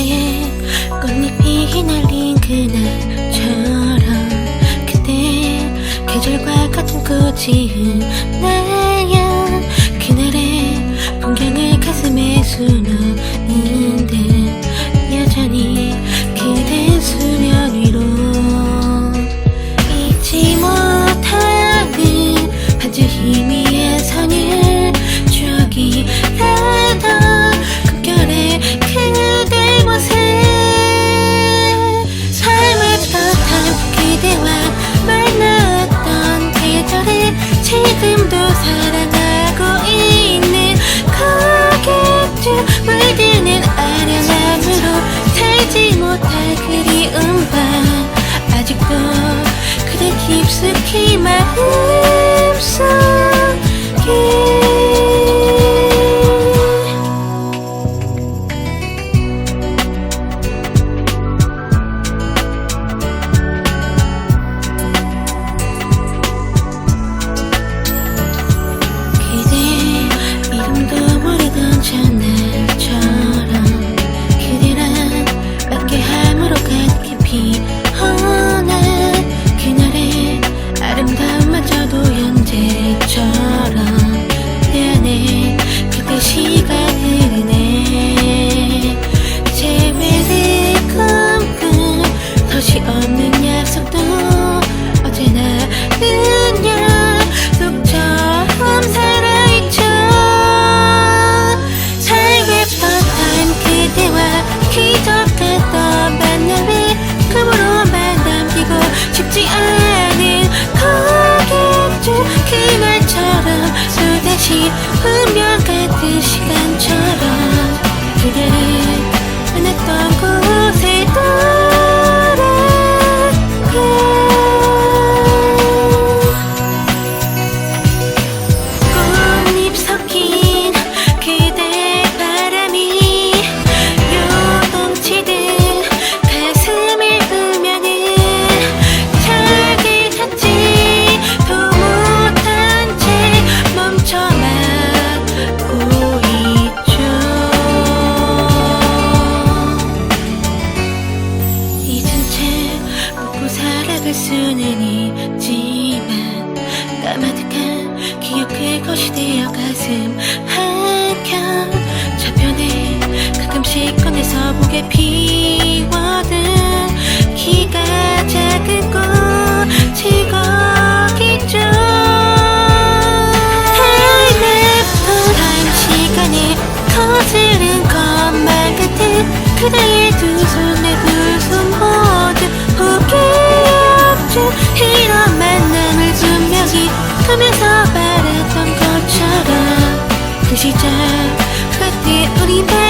꽃잎이 휘날린 그날처럼 그때 계절과 같은 꽃이 음 그리운 밤 아직도 그대 깊숙이만 없이 운명 같은 시간. 그 수는 있지 시작 But the only man